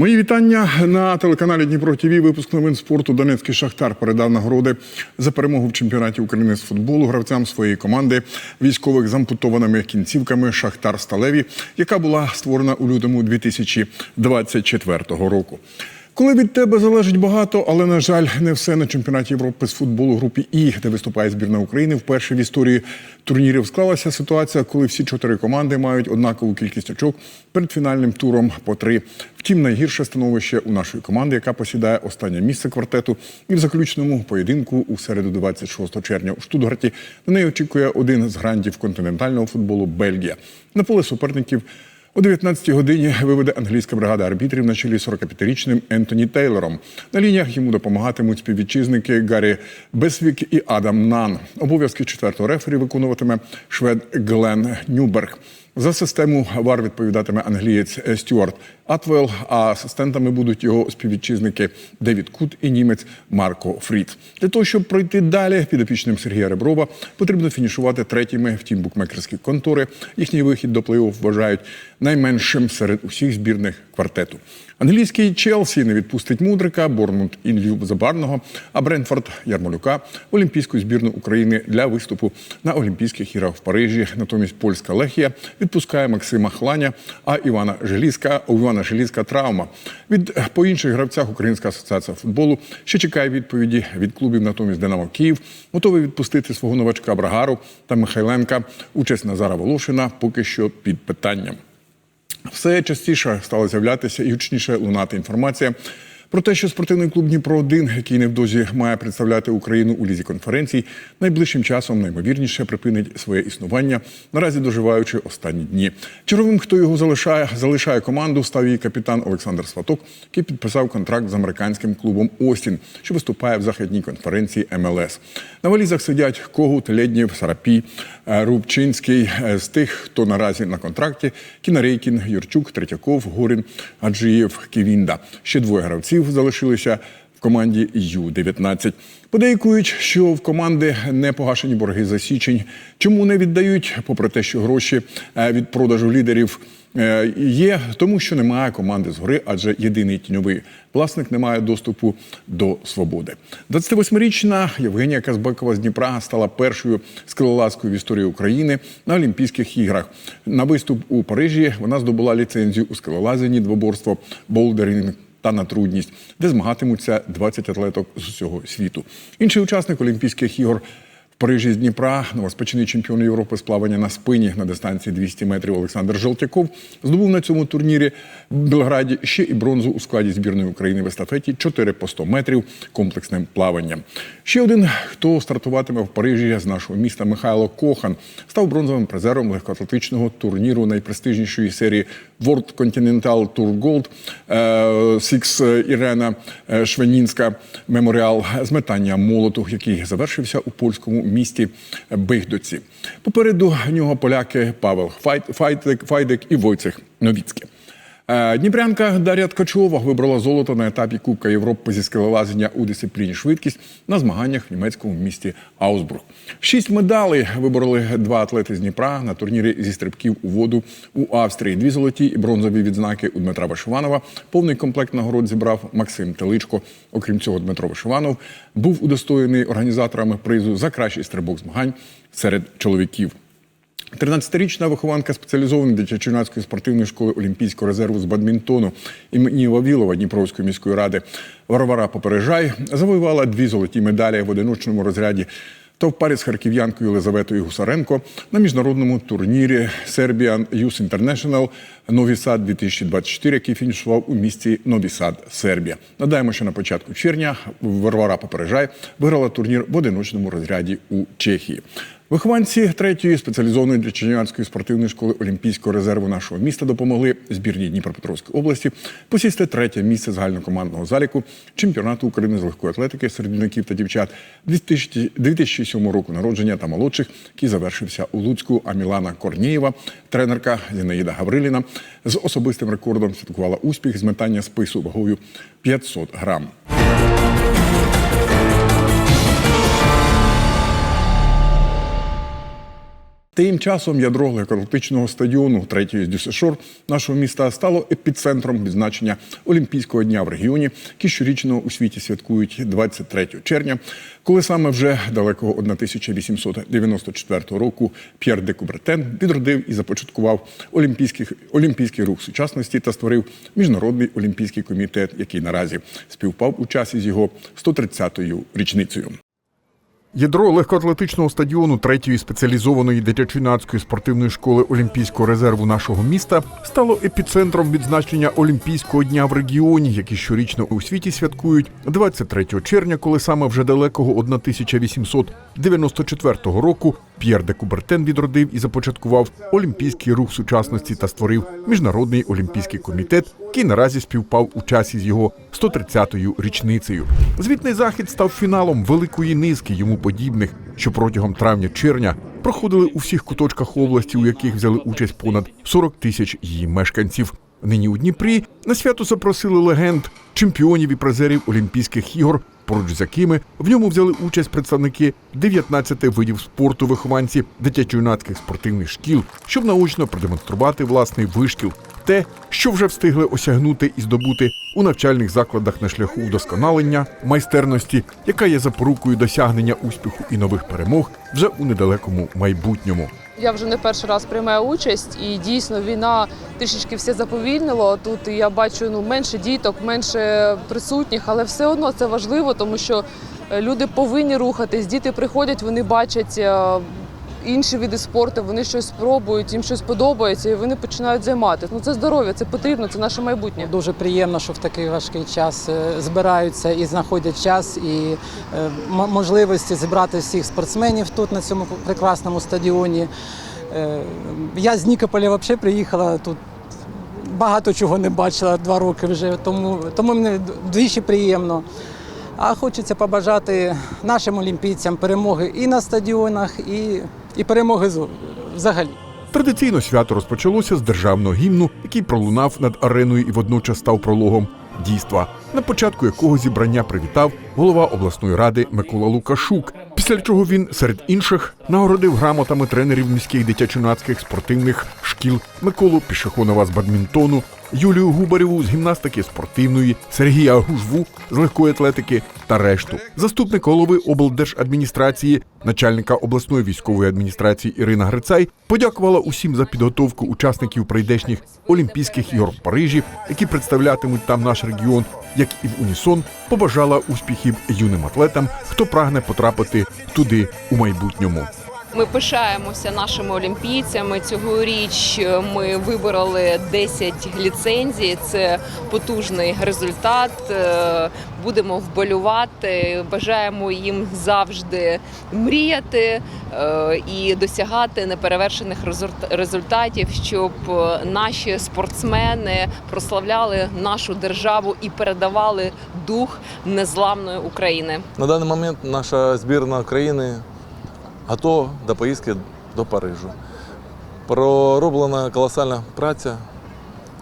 Мої вітання на телеканалі Дніпро Тіві. Випуск новин спорту Донецький Шахтар передав нагороди за перемогу в чемпіонаті України з футболу гравцям своєї команди військових з ампутованими кінцівками Шахтар Сталеві, яка була створена у лютому 2024 року. Коли від тебе залежить багато, але на жаль, не все на чемпіонаті Європи з футболу групі І, де виступає збірна України, вперше в історії турнірів склалася ситуація, коли всі чотири команди мають однакову кількість очок перед фінальним туром по три. Втім, найгірше становище у нашої команди, яка посідає останнє місце квартету, і в заключному поєдинку у середу, 26 червня у Штутгарті, на неї очікує один з грандів континентального футболу Бельгія. На поле суперників. О 19-й годині виведе англійська бригада арбітрів на чолі з 45-річним Ентоні Тейлором. На лініях йому допомагатимуть співвітчизники Гаррі Бесвік і Адам Нан. Обов'язки четвертого рефері виконуватиме швед Глен Нюберг. За систему ВАР відповідатиме англієць Стюарт Атвел, а асистентами будуть його співвітчизники Девід Кут і німець Марко Фрід. Для того, щоб пройти далі, підопічним Сергія Реброва потрібно фінішувати третіми. Втім, букмекерські контори їхній вихід до плей-офф вважають найменшим серед усіх збірних квартету. Англійський Челсі не відпустить Мудрика, Борнмут Інлю Забарного, а Брентфорд Ярмолюка Олімпійську збірну України для виступу на Олімпійських іграх в Парижі. Натомість польська Лехія відпускає Максима Хланя, а Івана Желізка у Івана Желізка травма. Від по інших гравцях Українська асоціація футболу ще чекає відповіді від клубів. Натомість Динамо Київ готовий відпустити свого новачка Брагару та Михайленка. Участь Назара Волошина поки що під питанням. Все частіше стало з'являтися і гучніше лунати інформація про те, що спортивний клуб Дніпро 1 який невдовзі має представляти Україну у лізі конференцій, найближчим часом наймовірніше припинить своє існування, наразі доживаючи останні дні. Черговим, хто його залишає, залишає команду, став її капітан Олександр Сваток, який підписав контракт з американським клубом Остін, що виступає в західній конференції МЛС. На валізах сидять Когут, Леднєв, Сарапій, е, Рубчинський. Е, З тих, хто наразі на контракті, Кінарейкін, Юрчук, Третьяков, Горін, Аджиєв, Ківінда. Ще двоє гравців залишилися в команді Ю-19. Подейкують, що в команди не погашені борги за січень. Чому не віддають? Попри те, що гроші е, від продажу лідерів е, є, тому що немає команди згори, адже єдиний тіньовий власник не має доступу до свободи. 28-річна Євгенія Казбекова з Дніпра стала першою скелелазкою в історії України на Олімпійських іграх. На виступ у Парижі вона здобула ліцензію у скелелазенні, двоборство, болдеринг та на трудність, де змагатимуться 20 атлеток з усього світу. Інший учасник Олімпійських ігор. Парижі з Дніпра новоспечений чемпіон Європи з плавання на спині на дистанції 200 метрів Олександр Желтяков здобув на цьому турнірі в Белграді ще і бронзу у складі збірної України в естафеті 4 по 100 метрів комплексним плаванням. Ще один, хто стартуватиме в Парижі з нашого міста Михайло Кохан, став бронзовим призером легкоатлетичного турніру найпрестижнішої серії World Continental Tour Gold е, Сікс Ірена е, Швенінська меморіал з метання молоту, який завершився у польському місті Бигдоці. Попереду нього поляки Павел Файдек, Файдек і Войцех Новіцьке. Е, Дніпрянка Дар'я Ткачова вибрала золото на етапі Кубка Європи зі скелелазення у дисципліні швидкість на змаганнях в німецькому місті Аусбург. Шість медалей вибороли два атлети з Дніпра на турнірі зі стрибків у воду у Австрії. Дві золоті і бронзові відзнаки у Дмитра Вишиванова. Повний комплект нагород зібрав Максим Теличко. Окрім цього, Дмитро Вишиванов був удостоєний організаторами призу за кращий стрибок змагань серед чоловіків. 13-річна вихованка спеціалізованої дитячо-юнацької спортивної школи Олімпійського резерву з бадмінтону імені Вавілова Дніпровської міської ради Варвара Попережай завоювала дві золоті медалі в одиночному розряді та в парі з харків'янкою Єлизаветою Гусаренко на міжнародному турнірі Serbian Youth International Нові Сад 2024, який фінішував у місті Нові Сад, Сербія. Надаємо, що на початку червня Варвара Попережай виграла турнір в одиночному розряді у Чехії. Вихованці третьої спеціалізованої дитячо-юнацької спортивної школи Олімпійського резерву нашого міста допомогли збірній Дніпропетровської області посісти третє місце загальнокомандного заліку чемпіонату України з легкої атлетики серед юнаків та дівчат 2000 2007 року народження та молодших, який завершився у Луцьку. А Мілана Корнієва, тренерка Зінаїда Гавриліна, з особистим рекордом святкувала успіх з метання спису вагою 500 грам. Тим часом ядро легкоатлетичного стадіону третьої з Дюсешор нашого міста стало епіцентром відзначення Олімпійського дня в регіоні, який щорічно у світі святкують 23 червня, коли саме вже далекого 1894 року П'єр де Кубертен відродив і започаткував олімпійський, олімпійський рух сучасності та створив міжнародний олімпійський комітет, який наразі співпав у часі з його 130-ю річницею. Ядро легкоатлетичного стадіону третьої спеціалізованої дитячо-юнацької спортивної школи Олімпійського резерву нашого міста стало епіцентром відзначення Олімпійського дня в регіоні, який щорічно у світі святкують 23 червня, коли саме вже далекого 1894 року П'єр де Кубертен відродив і започаткував олімпійський рух сучасності та створив міжнародний олімпійський комітет, який наразі співпав у часі з його 130-ю річницею. Звітний захід став фіналом великої низки йому подібних, що протягом травня-червня проходили у всіх куточках області, у яких взяли участь понад 40 тисяч її мешканців. Нині у Дніпрі на свято запросили легенд, чемпіонів і призерів Олімпійських ігор, поруч з якими в ньому взяли участь представники 19 видів спорту, вихованці дитячо-юнацьких спортивних шкіл, щоб наочно продемонструвати власний вишкіл, те, що вже встигли осягнути і здобути у навчальних закладах на шляху удосконалення майстерності, яка є запорукою досягнення успіху і нових перемог вже у недалекому майбутньому. Я вже не перший раз приймаю участь, і дійсно війна трішечки все заповільнило. Тут я бачу ну менше діток, менше присутніх, але все одно це важливо, тому що е, люди повинні рухатись. Діти приходять, вони бачать е, інші види спорту, вони щось спробують, їм щось подобається, і вони починають займатися. Ну це здоров'я, це потрібно, це наше майбутнє. Дуже приємно, що в такий важкий час е, збираються і знаходять час і е, можливості зібрати всіх спортсменів тут на цьому прекрасному стадіоні. Е, Я з Нікополя взагалі приїхала тут. Багато чого не бачила два роки вже, тому, тому мені двічі приємно. А хочеться побажати нашим олімпійцям перемоги і на стадіонах, і, і перемоги взагалі. Традиційно свято розпочалося з державного гімну, який пролунав над ареною і водночас став прологом дійства, на початку якого зібрання привітав голова обласної ради Микола Лукашук. Після чого він серед інших нагородив грамотами тренерів міських дитячо-юнацьких спортивних шкіл Миколу Пішохонова з бадмінтону, Юлію Губарєву з гімнастики спортивної, Сергія Гужву з легкої атлетики та решту. Заступник голови облдержадміністрації, начальника обласної військової адміністрації Ірина Грицай подякувала усім за підготовку учасників прийдешніх Олімпійських ігор в Парижі, які представлятимуть там наш регіон, як і в унісон побажала успіхів юним атлетам, хто прагне потрапити туди у майбутньому. Ми пишаємося нашими олімпійцями. Цьогоріч ми вибороли 10 ліцензій. Це потужний результат. Е, Будемо вболювати. Бажаємо їм завжди мріяти е, і досягати неперевершених результ- результатів, щоб е, наші спортсмени прославляли нашу державу і передавали дух незламної України. На даний момент наша збірна України готова до поїздки до Парижу. Пророблена колосальна праця.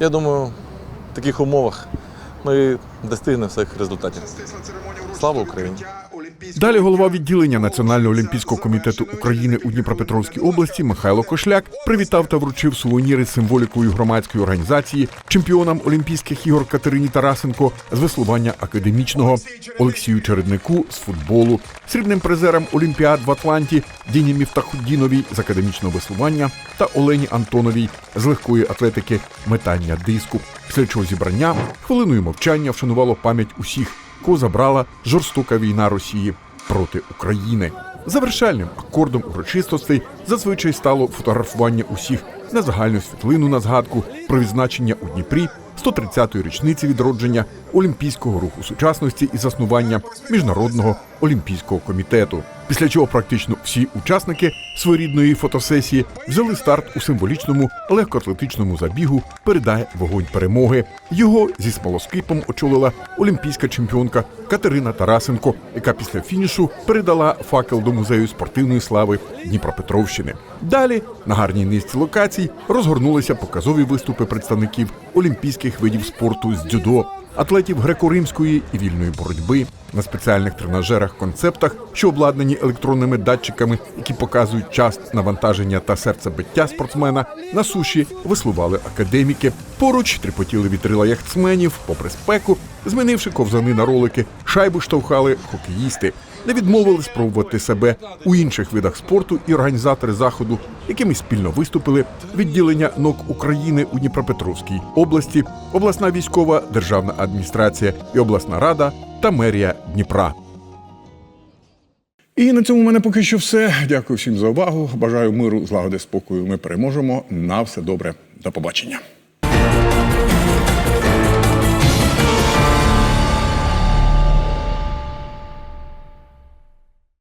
Я думаю, в таких умовах ми достигнемо всіх результатів. Слава Україні! Далі голова відділення Національного олімпійського комітету України у Дніпропетровській області Михайло Кошляк привітав та вручив сувеніри з символікою громадської організації чемпіонам Олімпійських ігор Катерині Тарасенко з веслування академічного, Олексію Череднику з футболу, срібним призерам Олімпіад в Атланті Діні Міфтахуддіновій з академічного веслування та Олені Антоновій з легкої атлетики метання диску. Після чого зібрання хвилиною мовчання вшанувало пам'ять усіх кого забрала жорстока війна Росії проти України. Завершальним акордом урочистостей зазвичай стало фотографування усіх на загальну світлину на згадку про відзначення у Дніпрі 130-ї річниці відродження Олімпійського руху сучасності і заснування Міжнародного олімпійського комітету. Після чого практично всі учасники своєрідної фотосесії взяли старт у символічному легкоатлетичному забігу Передає вогонь перемоги. Його зі смолоскипом очолила олімпійська чемпіонка Катерина Тарасенко, яка після фінішу передала факел до музею спортивної слави Дніпропетровщини. Далі на гарній низці локацій розгорнулися показові виступи представників олімпійських видів спорту з дзюдо. Атлетів греко-римської і вільної боротьби на спеціальних тренажерах, концептах, що обладнані електронними датчиками, які показують час навантаження та серцебиття спортсмена. На суші веслували академіки. Поруч тріпотіли вітрила яхтсменів, попри спеку, змінивши ковзани на ролики, шайбу штовхали хокеїсти. Не відмовили спробувати себе у інших видах спорту і організатори заходу, якими спільно виступили відділення НОК України у Дніпропетровській області, обласна військова державна адміністрація і обласна рада та мерія Дніпра. І на цьому в мене поки що все. Дякую всім за увагу. Бажаю миру, злагоди, спокою. Ми переможемо. На все добре. До побачення.